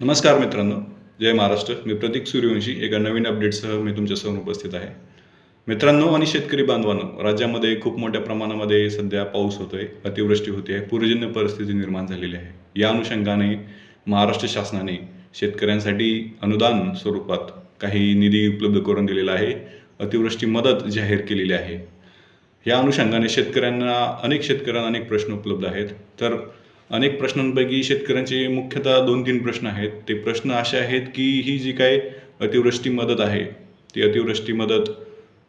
नमस्कार मित्रांनो जय महाराष्ट्र. मी प्रतीक सूर्यवंशी एका नवीन अपडेटसह मी तुमच्यासमोर उपस्थित आहे. मित्रांनो आणि शेतकरी बांधवांनो राज्यामध्ये खूप मोठ्या प्रमाणामध्ये सध्या पाऊस होतोय अतिवृष्टी होते आहे पूर्वजन्य परिस्थिती निर्माण झालेली आहे. या अनुषंगाने महाराष्ट्र शासनाने शेतकऱ्यांसाठी अनुदान स्वरूपात काही निधी उपलब्ध करून दिलेला आहे अतिवृष्टी मदत जाहीर केलेली आहे. या अनुषंगाने शेतकऱ्यांना अनेक शेतकऱ्यांना अनेक प्रश्न उपलब्ध आहेत. तर अनेक प्रश्नांपैकी शेतकऱ्यांचे मुख्यतः दोन तीन प्रश्न आहेत. ते प्रश्न असे आहेत की ही जी काय अतिवृष्टी मदत आहे ती अतिवृष्टी मदत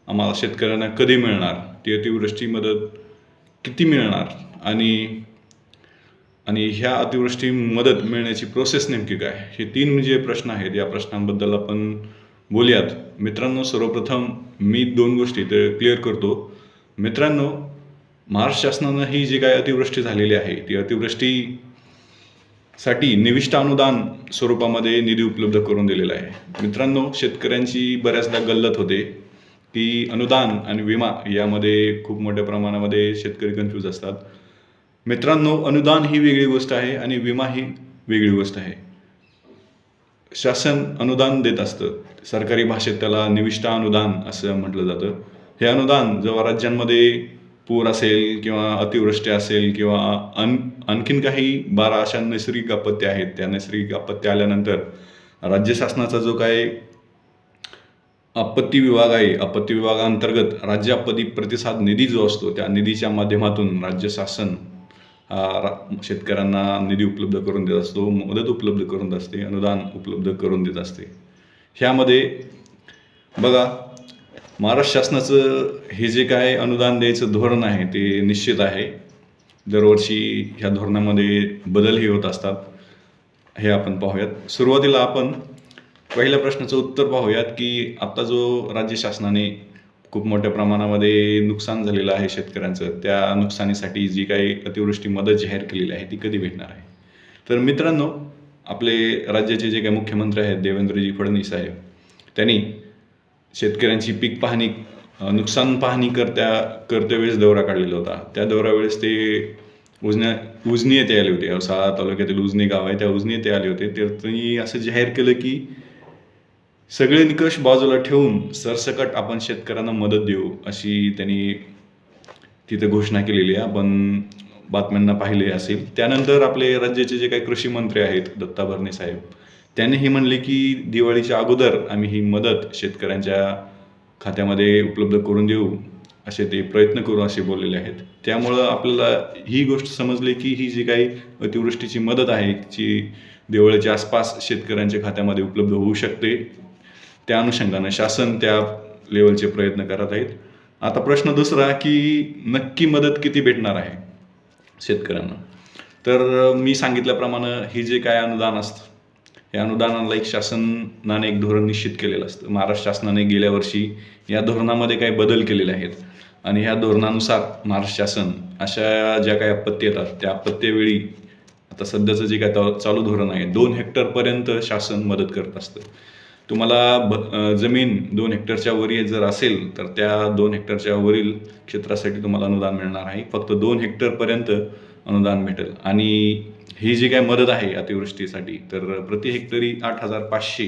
आम्हाला शेतकऱ्यांना कधी मिळणार? ती अतिवृष्टी मदत किती मिळणार? आणि आणि ह्या अतिवृष्टी मदत मिळण्याची प्रोसेस नेमकी काय? हे तीन जे प्रश्न आहेत या प्रश्नांबद्दल आपण बोलूयात. मित्रांनो सर्वप्रथम मी दोन गोष्टी तर क्लिअर करतो. मित्रांनो महाराष्ट्र शासनानं ही जी काय अतिवृष्टी झालेली आहे ती अतिवृष्टीसाठी निविष्ट अनुदान स्वरूपामध्ये निधी उपलब्ध करून दिलेला आहे. मित्रांनो शेतकऱ्यांची बऱ्याचदा गल्लत होते की अनुदान आणि विमा यामध्ये खूप मोठ्या प्रमाणामध्ये शेतकरी कन्फ्यूज असतात. मित्रांनो अनुदान ही वेगळी गोष्ट आहे आणि विमा ही वेगळी गोष्ट आहे. शासन अनुदान देत असतं. सरकारी भाषेत त्याला निविष्ट अनुदान असं म्हटलं जातं. हे अनुदान जेव्हा राज्यांमध्ये पूर असेल किंवा अतिवृष्टी असेल किंवा अन आणखीन काही बारा अशा नैसर्गिक आपत्त्या आहेत. त्या नैसर्गिक आपत्त्या आल्यानंतर राज्य शासनाचा जो काय आपत्ती विभाग आहे आपत्ती विभागाअंतर्गत राज्य आपत्ती प्रतिसाद निधी जो असतो त्या निधीच्या माध्यमातून राज्य शासन हा रा- शेतकऱ्यांना निधी उपलब्ध करून देत असतो मदत उपलब्ध करून देत असते अनुदान उपलब्ध करून देत असते. ह्यामध्ये बघा महाराष्ट्र शासनाचं हे जे काय अनुदान द्यायचं धोरण आहे ते निश्चित आहे. दरवर्षी ह्या धोरणामध्ये बदलही होत असतात. हे आपण पाहूयात. सुरुवातीला आपण पहिल्या प्रश्नाचं उत्तर पाहूयात की आत्ता जो राज्य शासनाने खूप मोठ्या प्रमाणामध्ये नुकसान झालेलं आहे शेतकऱ्यांचं त्या नुकसानीसाठी जी काही अतिवृष्टी मदत जाहीर केलेली आहे ती कधी भेटणार आहे? तर मित्रांनो आपले राज्याचे जे काही मुख्यमंत्री आहेत देवेंद्रजी फडणवीस साहेब त्यांनी शेतकऱ्यांची पीक पाहणी नुकसान पाहणी करत्या करत्या वेळेस दौरा काढलेला होता. त्या दौऱ्यावेळेस ते उजन्या उजनी येथे आले होते. औसा तालुक्यातील उजनी गाव आहे त्या उजनी येथे आले होते. तर त्यांनी असं जाहीर केलं की सगळे निकष बाजूला ठेवून सरसकट आपण शेतकऱ्यांना मदत देऊ अशी त्यांनी तिथे घोषणा केलेली आहे. आपण बातम्यांना पाहिले असेल. त्यानंतर आपले राज्याचे जे काही कृषी मंत्री आहेत दत्ता भरणे साहेब त्यांनी हे म्हणले की दिवाळीच्या अगोदर आम्ही ही मदत शेतकऱ्यांच्या खात्यामध्ये उपलब्ध करून देऊ असे ते प्रयत्न करू असे बोललेले आहेत. त्यामुळं आपल्याला ही गोष्ट समजली की ही जी काही अतिवृष्टीची मदत आहे जी देवळाच्या आसपास शेतकऱ्यांच्या खात्यामध्ये उपलब्ध होऊ शकते त्या अनुषंगानं शासन त्या लेवलचे प्रयत्न करत आहेत. आता प्रश्न दुसरा की नक्की मदत किती भेटणार आहे शेतकऱ्यांना? तर मी सांगितल्याप्रमाणे ही जे काय अनुदान असतं या अनुदानाला एक शासनाने एक धोरण निश्चित केलेलं असतं. महाराष्ट्र शासनाने गेल्या वर्षी या धोरणामध्ये काही बदल केलेले आहेत. आणि ह्या धोरणानुसार महाराष्ट्र शासन अशा ज्या काही आपत्ती येतात त्या आपत्तीवेळी आता सध्याचं जे काय चालू धोरण आहे दोन हेक्टरपर्यंत शासन मदत करत असतं. तुम्हाला ब जमीन दोन हेक्टरच्या वरी जर असेल तर त्या दोन हेक्टरच्या वरील क्षेत्रासाठी तुम्हाला अनुदान मिळणार आहे. फक्त दोन हेक्टरपर्यंत अनुदान भेटेल. आणि ही जी काय मदत आहे अतिवृष्टीसाठी तर प्रति हेक्टरी आठ हजार पाचशे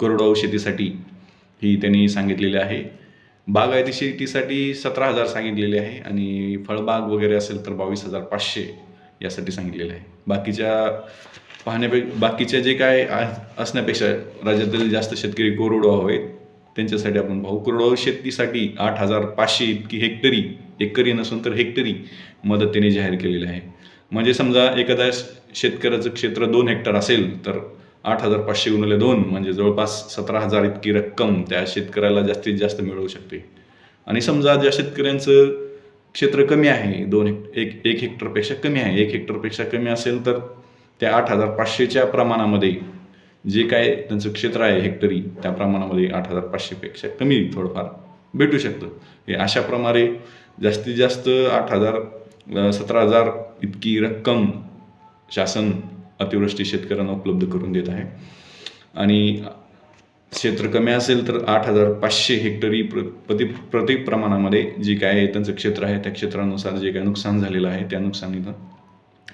करोड शेतीसाठी ही त्यांनी सांगितलेली आहे. बागायती शेतीसाठी सतरा हजार सांगितलेले आहे आणि फळबाग वगैरे असेल तर बावीस हजार पाचशे यासाठी सांगितलेलं आहे. बाकीच्या पाहण्यापे बाकीच्या जे काय असण्यापेक्षा राज्यातील जास्त शेतकरी कोरडवाहू आहेत त्यांच्यासाठी आपण पाहू. कोरडवाहू शेतीसाठी आठ हजार पाचशे इतकी हेक्टरी एकरी नसून तर हेक्टरी मदत त्यांनी जाहीर केलेली आहे. म्हणजे समजा एखाद्या शेतकऱ्याचं क्षेत्र दोन हेक्टर असेल तर आठ हजार पाचशे गुणिले दोन म्हणजे जवळपास सतरा हजार इतकी रक्कम त्या शेतकऱ्याला जास्तीत जास्त मिळू शकते. आणि समजा ज्या शेतकऱ्यांचं क्षेत्र कमी आहे दोन हेक्ट एक एक हेक्टरपेक्षा कमी आहे एक हेक्टरपेक्षा कमी असेल तर त्या आठ हजार पाचशेच्या प्रमाणामध्ये जे काय त्यांचं क्षेत्र आहे हेक्टरी त्या प्रमाणामध्ये आठ हजार पाचशेपेक्षा कमी थोडंफार भेटू शकतं. हे अशा प्रमाणे जास्तीत जास्त आठ हजार सतरा हजार इतकी रक्कम शासन अतिवृष्टी शेतकऱ्यांना उपलब्ध करून देत आहे. आणि क्षेत्र कमी असेल तर आठ हजार पाचशे हेक्टरी प्र प्रति प्रति प्रमाणामध्ये जे काय त्यांचं क्षेत्र आहे त्या क्षेत्रानुसार जे काय नुकसान झालेलं आहे त्या नुकसानीनं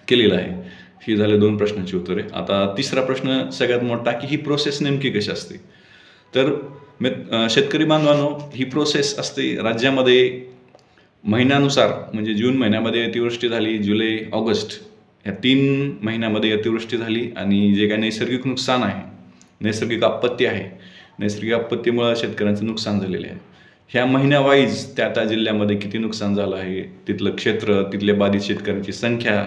केलेलं आहे. ही झाले दोन प्रश्नांची उत्तरे आता तिसरा प्रश्न सगळ्यात मोठा की ही प्रोसेस नेमकी कशी असते? तर मित- शेतकरी बांधवांनो ही प्रोसेस असते राज्यामध्ये महिन्यानुसार म्हणजे जून महिन्यामध्ये अतिवृष्टी झाली जुलै ऑगस्ट या तीन महिन्यामध्ये अतिवृष्टी झाली आणि जे काही नैसर्गिक नुकसान आहे नैसर्गिक आपत्ती आहे नैसर्गिक आपत्तीमुळं शेतकऱ्यांचं नुकसान झालेलं आहे. ह्या महिन्यावाईज त्या त्या जिल्ह्यामध्ये किती नुकसान झालं आहे तिथलं क्षेत्र तिथल्या बाधित शेतकऱ्यांची संख्या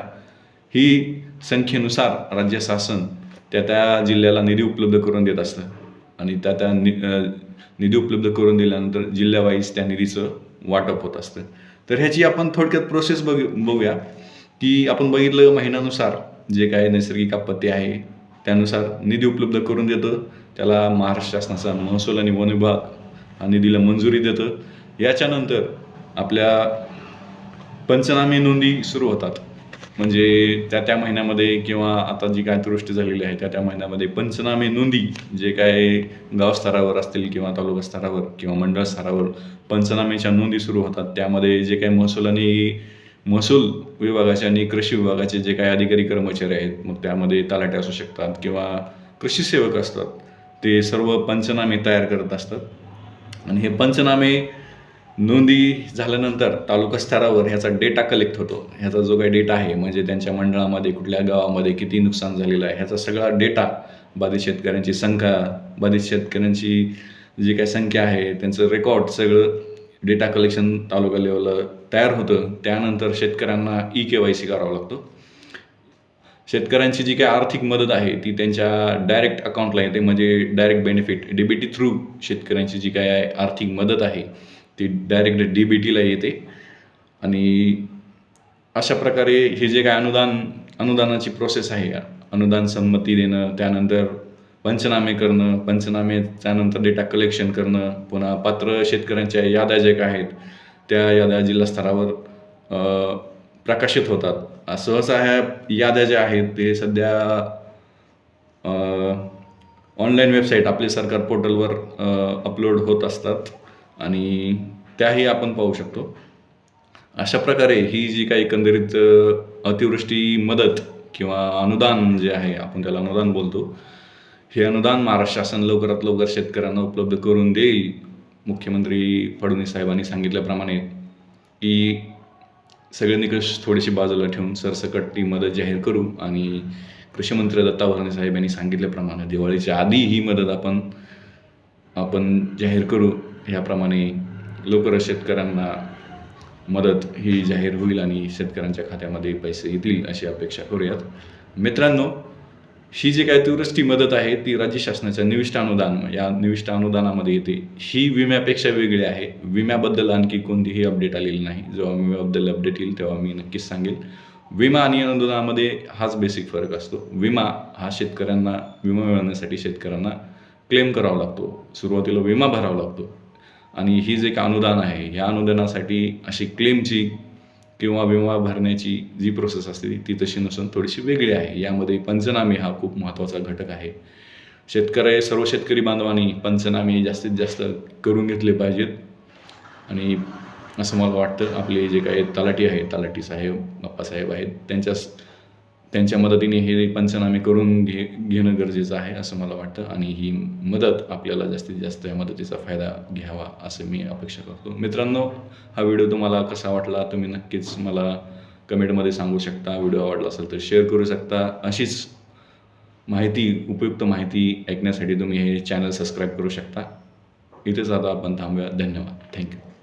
ही संख्येनुसार राज्य शासन त्या त्या जिल्ह्याला निधी उपलब्ध करून देत असतं. आणि त्या त्या नि निधी उपलब्ध करून दिल्यानंतर जिल्ह्यावाईज त्या निधीचं वाटप होत असतं. तर ह्याची आपण थोडक्यात प्रोसेस बघ बघूया. की आपण बघितलं महिन्यानुसार जे काय नैसर्गिक आपत्ती आहे त्यानुसार निधी उपलब्ध करून देतं. त्याला महाराष्ट्र शासनाचा महसूल आणि वन विभाग हा निधीला मंजुरी देतं. याच्यानंतर आपल्या पंचनामे नोंदी सुरू होतात. म्हणजे त्या त्या महिन्यामध्ये किंवा आता जी काय अतिवृष्टी झालेली आहे त्या त्या महिन्यामध्ये पंचनामे नोंदी जे काय गाव स्तरावर असतील किंवा तालुका स्तरावर किंवा मंडळ स्तरावर पंचनामेच्या नोंदी सुरू होतात. त्यामध्ये जे काही महसूल आणि महसूल विभागाचे आणि कृषी विभागाचे जे काही अधिकारी कर्मचारी आहेत मग त्यामध्ये तलाटे असू शकतात किंवा कृषी सेवक असतात. ते सर्व पंचनामे तयार करत असतात. आणि हे पंचनामे नोंदी झाल्यानंतर तालुका स्तरावर ह्याचा डेटा कलेक्ट होतो. ह्याचा जो काही डेटा आहे म्हणजे त्यांच्या मंडळामध्ये कुठल्या गावामध्ये किती नुकसान झालेलं आहे ह्याचा सगळा डेटा बाधित शेतकऱ्यांची संख्या बाधित शेतकऱ्यांची जी काही संख्या आहे त्यांचं रेकॉर्ड सगळं डेटा कलेक्शन तालुका लेवलला तयार होतं. त्यानंतर शेतकऱ्यांना ई के वाय सी करावा लागतो. शेतकऱ्यांची जी काही आर्थिक मदत आहे ती त्यांच्या डायरेक्ट अकाउंटला येते. म्हणजे डायरेक्ट बेनिफिट डीबीटी थ्रू शेतकऱ्यांची जी काय आर्थिक मदत आहे ती डायरेक्ट डी बी टीला येते. आणि अशा प्रकारे हे जे काय अनुदान अनुदानाची प्रोसेस आहे अनुदान संमती देणं त्यानंतर पंचनामे करणं पंचनामे त्यानंतर डेटा कलेक्शन करणं पुन्हा पात्र शेतकऱ्यांच्या याद्या ज्या काय आहेत त्या याद्या जिल्हा स्तरावर प्रकाशित होतात. सहसा ह्या याद्या ज्या आहेत ते सध्या ऑनलाईन वेबसाईट आपले सरकार पोर्टलवर अपलोड होत असतात. आणि त्याही आपण पाहू शकतो. अशा प्रकारे ही जी काही एकंदरीत अतिवृष्टी मदत किंवा अनुदान जे आहे आपण त्याला अनुदान बोलतो हे अनुदान महाराष्ट्र शासन लवकरात लवकर शेतकऱ्यांना उपलब्ध करून देईल. मुख्यमंत्री फडणवीस साहेबांनी सांगितल्याप्रमाणे की सगळे निकष थोडीशी बाजूला ठेवून सरसकट ती मदत जाहीर करू आणि कृषीमंत्री दत्ता भरणे साहेब यांनी सांगितल्याप्रमाणे दिवाळीच्या आधी ही मदत आपण आपण जाहीर करू. ह्याप्रमाणे लवकरच शेतकऱ्यांना मदत ही जाहीर होईल आणि शेतकऱ्यांच्या खात्यामध्ये पैसे येतील अशी अपेक्षा करूयात. मित्रांनो ही जी काय अतिवृष्टी मदत आहे ती राज्य शासनाच्या निविष्ट अनुदान या निविष्ट अनुदानामध्ये येते. ही विम्यापेक्षा वेगळी आहे. विम्याबद्दल आणखी कोणतीही अपडेट आलेली नाही. जेव्हा विम्याबद्दल अपडेट येईल तेव्हा मी नक्कीच सांगेल. विमा आणि अनुदानामध्ये हाच बेसिक फरक असतो. विमा हा शेतकऱ्यांना विमा मिळवण्यासाठी शेतकऱ्यांना क्लेम करावा लागतो. सुरुवातीला विमा भरावा लागतो. आणि ही जे एक अनुदान आहे ह्या अनुदानासाठी अशी क्लेमची किंवा विमा भरण्याची जी प्रोसेस असते ती तशी नसून थोडीशी वेगळी आहे. यामध्ये पंचनामे हा खूप महत्त्वाचा घटक आहे. शेतकरी सर्व शेतकरी बांधवांनी पंचनामे जास्तीत जास्त करून घेतले पाहिजेत. आणि असं मला वाटतं आपले जे काही तलाठी आहेत तलाठी साहेब बाप्पासाहेब आहेत त्यांच्या त्यांच्या मदतीने हे पंचनामे करून घे घेणं गरजेचं आहे असं मला वाटतं आणि ही मदत आपल्याला जास्तीत जास्त या मदतीचा फायदा घ्यावा असं मी अपेक्षा करतो. मित्रांनो हा व्हिडिओ तुम्हाला कसा वाटला तुम्ही नक्कीच मला कमेंटमध्ये सांगू शकता. व्हिडिओ आवडला असेल तर शेअर करू शकता. अशीच माहिती उपयुक्त माहिती ऐकण्यासाठी तुम्ही हे चॅनल सबस्क्राईब करू शकता. इथेच आता आपण थांबूया. धन्यवाद. थँक्यू.